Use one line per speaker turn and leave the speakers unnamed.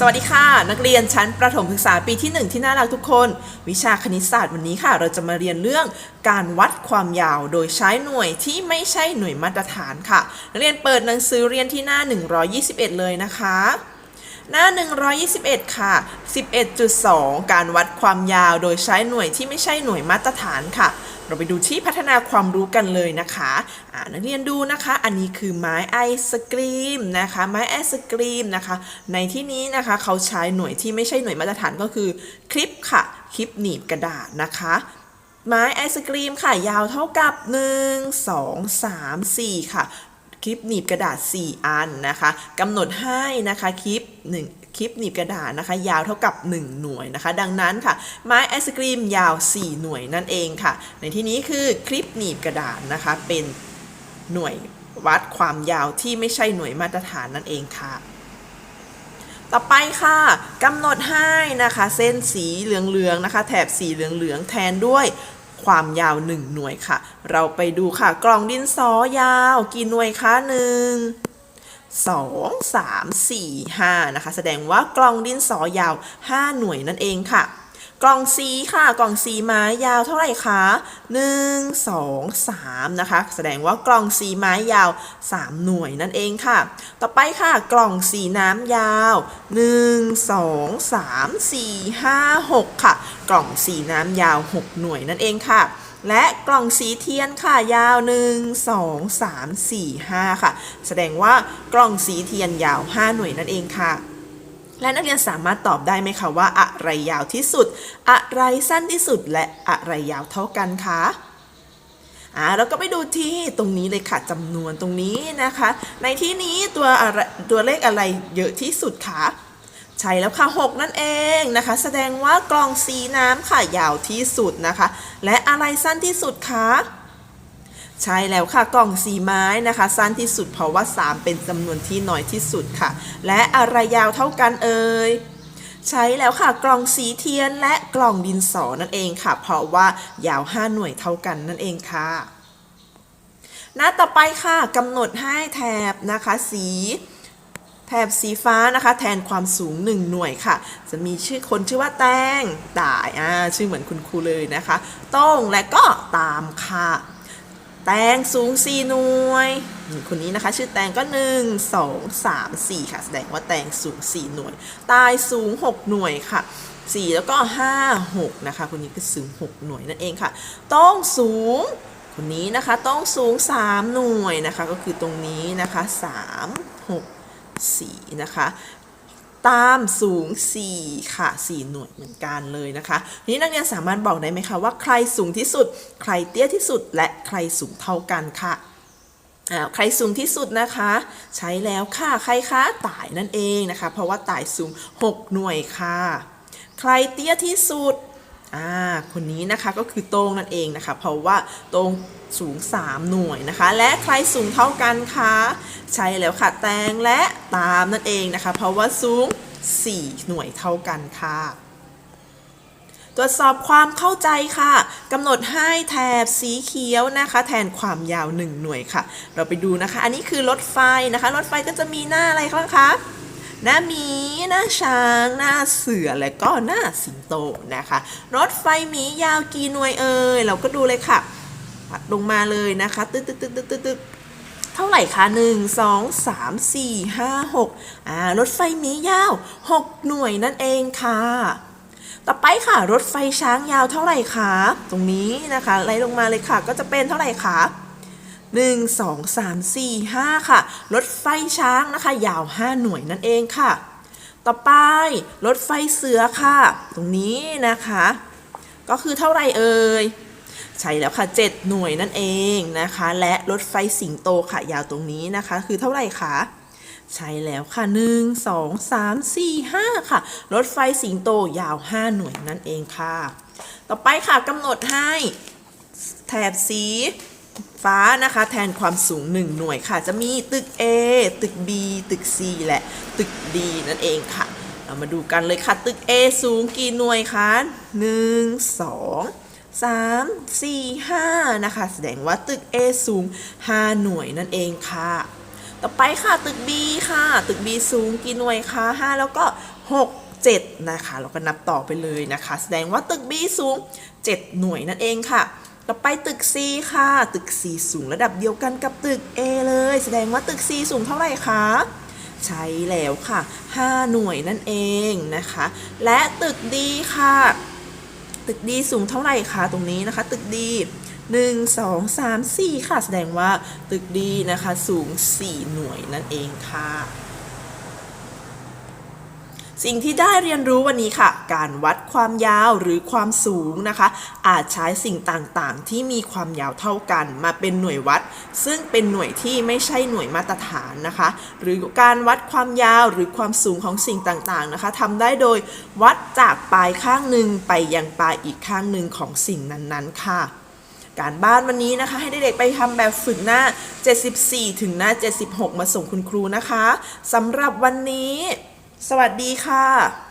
สวัสดีค่ะ นักเรียนชั้นประถมศึกษาปีที่ 1 ที่น่ารักทุกคน วิชาคณิตศาสตร์วันนี้ค่ะ เราจะมาเรียนเรื่องการวัดความยาวโดยใช้หน่วยที่ไม่ใช่หน่วยมาตรฐานค่ะ นักเรียนเปิดหนังสือเรียนที่หน้า 121 เลยนะคะ หน้า 121 ค่ะ 11.2 การวัดความยาวโดยใช้หน่วยที่ไม่ใช่หน่วยมาตรฐานค่ะ เราไปดูที่พัฒนาความรู้กันเลยนะคะอ่านักเรียนดูนะคะ อันนี้คือไม้ไอศกรีมนะคะ ไม้ไอศกรีมนะคะ ในที่นี้นะคะเขาใช้หน่วยที่ไม่ใช่หน่วยมาตรฐานก็คือคลิปค่ะ คลิปหนีบกระดาษนะคะไม้ไอศกรีมค่ะยาวเท่ากับ 1 2 3 4 ค่ะ ลิปหนีบกระดาษ 4 อันนะคะกำหนดให้นะคะคลิป1คลิปหนีบกระดาษนะคะ ยาวเท่ากับ 1 หน่วยนะคะ ดังนั้นค่ะ ไม้ไอศกรีมยาว 4 หน่วยนั่นเองค่ะ ในที่นี้คือคลิปหนีบกระดาษนะคะ เป็นหน่วยวัดความยาวที่ไม่ใช่หน่วยมาตรฐานนั่นเองค่ะ ต่อไปค่ะกำหนดให้นะคะ เส้นสีเหลืองๆนะคะ แถบสีเหลืองๆแทนด้วย ความยาว 1 หน่วยค่ะ เราไปดูค่ะ กล่องดินสอยาวกี่หน่วยคะหนึ่งสองสามสี่ห้านะคะ แสดงว่ากล่องดินสอยาว 5 หน่วยนั่นเองค่ะ กล่องสีค่ะ กล่องสีไม้ยาวเท่าไหร่คะ1 2 3นะคะ แสดงว่ากล่องสีไม้ยาว 3 หน่วยนั่นเองค่ะ ต่อไปค่ะ กล่องสีน้ำยาว 1 2 3 4 5 6 ค่ะ กล่องสีน้ำยาว 6 หน่วยนั่นเองค่ะและกล่องสีเทียนค่ะยาว 1 2 3 4 5 ค่ะ แสดงว่ากล่องสีเทียนยาว 5 หน่วยนั่นเองค่ะ และนักเรียนสามารถตอบได้ไหมคะว่าอะไรยาวที่สุด อะไรสั้นที่สุด และอะไรยาวเท่ากันคะอ่าเราก็ไปดูที่ตรงนี้เลยค่ะจำนวนตรงนี้นะคะ ในที่นี้ตัวอะไรตัวเลขอะไรเยอะที่สุดคะใช่แล้วค่ะ 6 นั่นเองนะคะ แสดงว่ากล่องสีน้ำค่ะยาวที่สุดนะคะ และอะไรสั้นที่สุดคะ ใช่แล้วค่ะกล่องสีไม้นะคะ สั้นที่สุดเพราะว่า 3 เป็นจำนวนที่น้อยที่สุดค่ะ และอะไรยาวเท่ากันเอ่ยใช้แล้วค่ะกล่องสีเทียนและกล่องดินสอนั่นเองค่ะ เพราะว่ายาว 5 หน่วยเท่ากันนั่นเองค่ะหน้าต่อไปค่ะกำหนดให้แถบนะคะสีแถบสีฟ้านะคะ แทนความสูง 1 หน่วยค่ะ จะมีชื่อคนชื่อว่าแตงต่ายอ่าชื่อเหมือนคุณครูเลยนะคะ ต้องและก็ตามค่ะ แตงสูง 4 หน่วยคนนี้นะคะ ชื่อแตงก็ 1 2 3 4 ค่ะ แสดงว่าแตงสูง 4 หน่วย ตายสูง 6 หน่วยค่ะ 4 แล้วก็ 5 6 นะคะ คนนี้ก็สูง 6 หน่วยนั่นเองค่ะ ต้องสูง คนนี้นะคะ ต้องสูง 3 หน่วยนะคะ ก็คือตรงนี้นะคะ 3 6 4 นะคะ ตามสูง 4 ค่ะ 4 หน่วยเหมือนกันเลยนะคะทีนี้นักเรียนสามารถบอกได้ไหมคะว่าใครสูงที่สุด ใครเตี้ยที่สุด และใครสูงเท่ากันค่ะอ้าใครสูงที่สุดนะคะ ใช้แล้วค่ะ ใครคะต่ายนั่นเองนะคะ เพราะว่าต่ายสูง 6 หน่วยค่ะ ใครเตี้ยที่สุด อ่าคนนี้นะคะก็คือโต้งนั่นเองนะคะ เพราะว่าโต้งสูง 3 หน่วยนะคะ และใครสูงเท่ากันคะใช่แล้วค่ะแตงและตามนั่นเองนะคะ เพราะว่าสูง 4 หน่วยเท่ากันค่ะตรวจสอบความเข้าใจค่ะกำหนดให้แถบสีเขียวนะคะ แทนความยาว 1 หน่วยค่ะ เราไปดูนะคะ อันนี้คือรถไฟนะคะ รถไฟก็จะมีหน้าอะไรบ้างคะ หน้าหมี หน้าช้าง หน้าเสือ และก็หน้าสิงโตนะคะ รถไฟหมียาวกี่หน่วยเอ่ย เราก็ดูเลยค่ะปัดลงมาเลยนะคะ ตึ๊ดตึ๊ดตึ๊ดตึ๊ดตึ๊ดเท่าไหร่คะหนึ่งสองสามสี่ห้าหกอ่ารถไฟหมียาวหกหน่วยนั่นเองค่ะต่อไปค่ะรถไฟช้างยาวเท่าไหร่คะตรงนี้นะคะไล่ลงมาเลยค่ะ ก็จะเป็นเท่าไหร่คะ 1 2 3 4 5 ค่ะ รถไฟช้างนะคะ ยาว 5 หน่วยนั่นเองค่ะ ต่อไปรถไฟเสือค่ะ ตรงนี้นะคะ ก็คือเท่าไรเอ่ยใช่แล้วค่ะ 7 หน่วยนั่นเองนะคะ และรถไฟสิงโตค่ะ ยาวตรงนี้นะคะ คือเท่าไหร่คะใช่แล้วค่ะ 1 2 3 4 5 ค่ะ รถไฟสิงโตยาว 5 หน่วยนั่นเองค่ะ ต่อไปค่ะกำหนดให้แถบสี ฟ้านะคะ แทนความสูง 1 หน่วยค่ะ จะมีตึก A ตึก B ตึก C และตึก D นั่นเองค่ะ เรามาดูกันเลยค่ะ ตึก A สูงกี่หน่วยคะ 1 2 3 4 5 นะคะ แสดงว่าตึก A สูง 5 หน่วยนั่นเองค่ะ ต่อไปค่ะตึก B ค่ะ ตึก B สูงกี่หน่วยคะ 5 แล้วก็ 6 7 นะคะ เราก็นับต่อไปเลยนะคะ แสดงว่าตึก B สูง 7 หน่วยนั่นเองค่ะ ต่อไปตึก C ค่ะ ตึก C สูงระดับเดียวกันกับตึก A เลย แสดงว่าตึก C สูงเท่าไหร่คะ ใช่แล้วค่ะ 5 หน่วยนั่นเองนะคะ และตึก D ค่ะ ตึกดีสูงเท่าไหร่คะตรงนี้นะคะ ตึกดี1 2 3 4 ค่ะ แสดงว่าตึกดีนะคะ สูง 4 หน่วยนั่นเองค่ะ สิ่งที่ได้เรียนรู้วันนี้ค่ะ การวัดความยาวหรือความสูงนะคะ อาจใช้สิ่งต่างๆ ที่มีความยาวเท่ากัน มาเป็นหน่วยวัด ซึ่งเป็นหน่วยที่ไม่ใช่หน่วยมาตรฐานนะคะ หรือการวัดความยาวหรือความสูงของสิ่งต่างๆนะคะทำได้โดยวัดจากปลายข้างหนึ่งไปยังปลายอีกข้างหนึ่งของสิ่งนั้นๆ ค่ะการบ้านวันนี้นะคะ ให้เด็กๆไปทำแบบฝึกหน้า 74 ถึงหน้า 76 มาส่งคุณครูนะคะสำหรับวันนี้ สวัสดีค่ะ